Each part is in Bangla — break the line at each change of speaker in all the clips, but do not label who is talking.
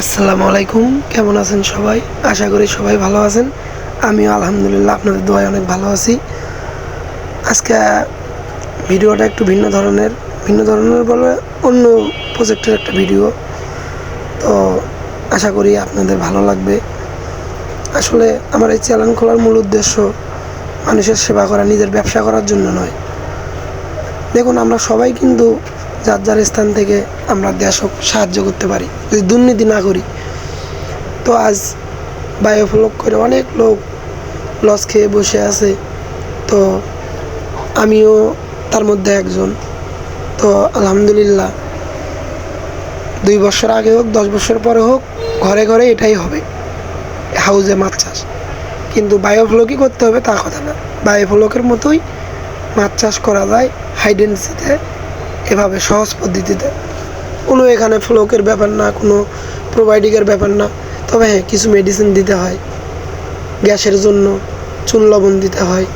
আসসালামু আলাইকুম। কেমন আছেন সবাই? আশা করি সবাই ভালো আছেন। আমিও আলহামদুলিল্লাহ আপনাদের দোয়ায় অনেক ভালো আছি। আজকে ভিডিওটা একটু ভিন্ন ধরনের ভিন্ন ধরনের বলে অন্য প্রজেক্টের একটা ভিডিও তো আশা করি আপনাদের ভালো লাগবে। আসলে আমার এই চ্যানেল খোলার মূল উদ্দেশ্য মানুষের সেবা করা, নিজের ব্যবসা করার জন্য নয়। দেখুন, আমরা সবাই কিন্তু যার যার স্থান থেকে আমরা দেশক সাহায্য করতে পারি, যদি দুর্নীতি না করি। তো আজ বায়োফ্লক করে অনেক লোক লস খেয়ে বসে আছে। তো আমিও তার মধ্যে একজন। তো আলহামদুলিল্লাহ, দুই বছর আগে হোক, দশ বছর পরে হোক, ঘরে ঘরে এটাই হবে হাউজে মাছ চাষ। কিন্তু বায়োফ্লকই করতে হবে তা কথা না। বায়োফ্লকের মতোই মাছ চাষ করা যায় হাইডেন্সিতে এভাবে সহজ পদ্ধতিতে। কোনো এখানে ফ্লোকের ব্যাপার না, কোনো প্রোভাইডিংয়ের ব্যাপার না। তবে হ্যাঁ কিছু মেডিসিন দিতে হয়। গ্যাসের জন্য চুন লবণ দিতে হয়।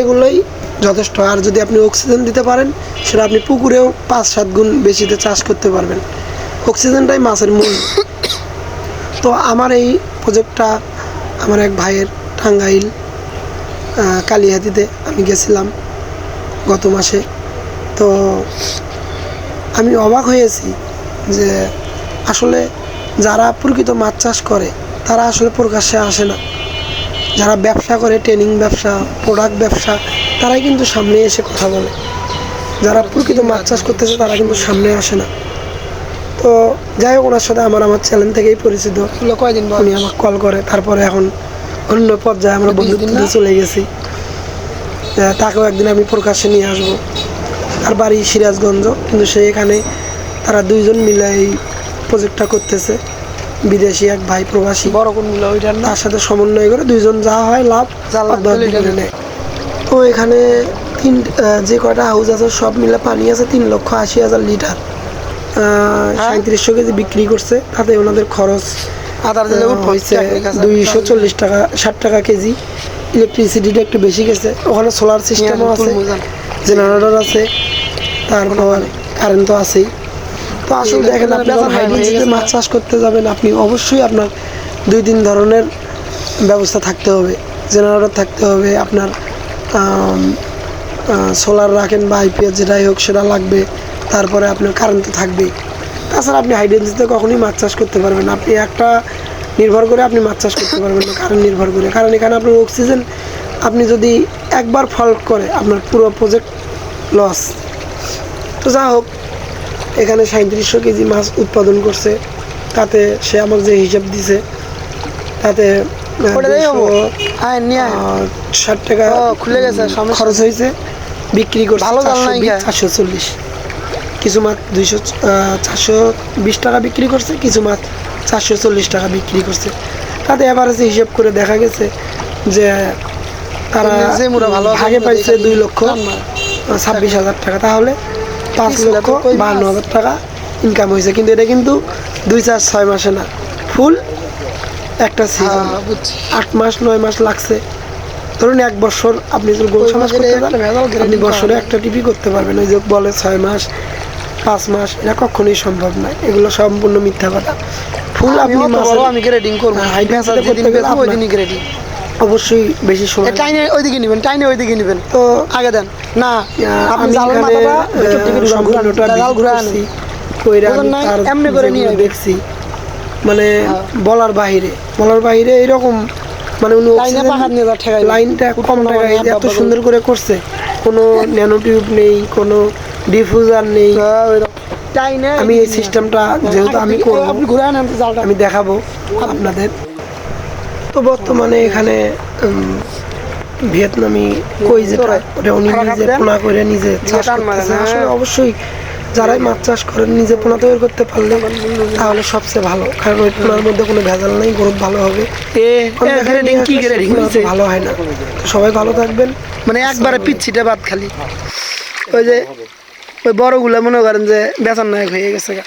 এগুলোই যথেষ্ট। আর যদি আপনি অক্সিজেন দিতে পারেন, সেটা আপনি পুকুরেও পাঁচ সাত গুণ বেশিতে চাষ করতে পারবেন। অক্সিজেনটাই মাছের মূল। তো আমার এই প্রজেক্টটা আমার এক ভাইয়ের টাঙ্গাইল কালিহাতিতে আমি গেছিলাম গত মাসে। তো আমি অবাক হয়েছি যে আসলে যারা প্রকৃত মাছ চাষ করে তারা আসলে প্রকাশ্যে আসে না। যারা ব্যবসা করে ট্রেনিং ব্যবসা প্রোডাক্ট ব্যবসা তারাই কিন্তু সামনে এসে কথা বলে। যারা প্রকৃত মাছ চাষ করতেছে তারা কিন্তু সামনে আসে না। তো যাই হোক ওনার সাথে আমার আমার চ্যানেল থেকেই পরিচিত।
কয়দিন
উনি আমাকে কল করে তারপরে এখন অন্য পর্যায়ে আমরা বন্ধুত্ব চলে গেছি। তাকেও একদিন আমি প্রকাশ্যে নিয়ে আসব। তার বাড়ি সিরাজগঞ্জ কিন্তু সে এখানে তারা দুইজন মিলে এই প্রজেক্টটা করতেছে। বিদেশি এক ভাই প্রবাসী।
বড় কোন মিলে ওইটার
তার সাথে সমন্বয় করে দুইজন যা হয় লাভ নেয়। তো এখানে তিন যে কয়টা হাউস আছে সব মিলে পানি আছে তিন লক্ষ আশি হাজার লিটার। সাঁত্রিশশো কেজি বিক্রি করছে। তাতে ওনাদের খরচ
আদার দিলে
হয়েছে দুইশো চল্লিশ টাকা ষাট টাকা কেজি। ইলেকট্রিসিটিটা একটু বেশি গেছে। ওখানে সোলার সিস্টেমও আছে জেনারেটর আছে। তারপর কারেন্ট তো আছেই। তো আসলে দেখেন আপনি যখন হাইড্রোজেনে মাছ চাষ করতে যাবেন আপনি অবশ্যই আপনার দুই তিন ধরনের ব্যবস্থা থাকতে হবে। জেনারেটর থাকতে হবে আপনার সোলার রাখেন বা আইপিএস যেটাই হোক সেটা লাগবে তারপরে আপনার কারেন্ট তো থাকবেই। তাছাড়া আপনি হাইড্রোজেনিতে কখনোই মাছ চাষ করতে পারবেন আপনি একটা নির্ভর করে আপনি মাছ চাষ করতে পারবেন না কারেন্ট নির্ভর করে। কারণ এখানে আপনার অক্সিজেন আপনি যদি একবার ফল্ট করে আপনার পুরো প্রজেক্ট লস তো যা হোক এখানে সাঁত্রিশশো কেজি মাছ উৎপাদন করছে তাতে সে আমাকে যে হিসাব দিছে তাতে আহ,
ওটা দেই হব।
200,
আয় নিয়ে আয়।
আহ, ষাট টাকা
খুলে গেছে,
খরচ হয়েছে বিক্রি করছে
ভালো
চারশো চল্লিশ কিছু মাছ দুইশো চারশো বিশ টাকা বিক্রি করছে কিছু মাছ চারশো চল্লিশ টাকা বিক্রি করছে তাতে এভারেজে হিসাব করে দেখা গেছে যে তারা ভাগে পাইছে দুই লক্ষ। ছাব্বিশ হাজার টাকা তাহলে পাঁচ লক্ষ বান্ন হাজার টাকা ইনকাম হয়েছে। কিন্তু এটা কিন্তু দুই চার ছয় মাসে না। ফুল একটা সিজন
হ্যাঁ,
আট মাস নয় মাস লাগছে। ধরুন এক বছর আপনি যদি গোল
ওই
সমাজ করতে আপনি বছরে একটা টিভি করতে পারবেন। ওই যে বলে ছয় মাস পাঁচ মাস এটা কখনোই সম্ভব নয় এগুলো সম্পূর্ণ মিথ্যা কথা। ফুল আপনি
আমি গ্রেডিং করব ভেজাল
করতে গেলে অবশ্যই বেশি সময়
টাইনে ওইদিকে নিবেন টাইনে ওইদিকে নিবেন।
তো
আগে দেন। না আপনি
আমি
এমনি করে নিয়ে
দেখছি। মানে
হ্যাঁ।
বলার বাইরে বলার বাইরে এরকম মানে উনি
লাইনে পাহাড় নিয়ে যা ঠেকাইবেন।
লাইনটা কম টাকায় এত সুন্দর করে করছে কোনো ন্যানো টিউব নেই কোনো ডিফিউজার নেই।
হ্যাঁ, টাইনে
আমি এই সিস্টেমটা যেহেতু আমি আমি দেখাবো আপনাদের। তো বর্তমানে এখানে ভিয়েতনামি কই যেটা ওটা উনি নিজে পোনা করে নিজে চাষ
টান
করতেছে। আসলে অবশ্যই যারাই মাছ চাষ করেন নিজে পোনা তৈরি করতে পারলে তাহলে সবচেয়ে ভালো। কারণ ওই পোনার মধ্যে কোনো ভেজাল নেই গ্রোথ ভালো হবে। ভালো হয় না। সবাই ভালো থাকবেন।
মানে একবারে পিচ্ছিটা বাদ খালি। ওই যে ওই বড়গুলো মনে করেন যে বেচার নায়ক হয়ে গেছে গা।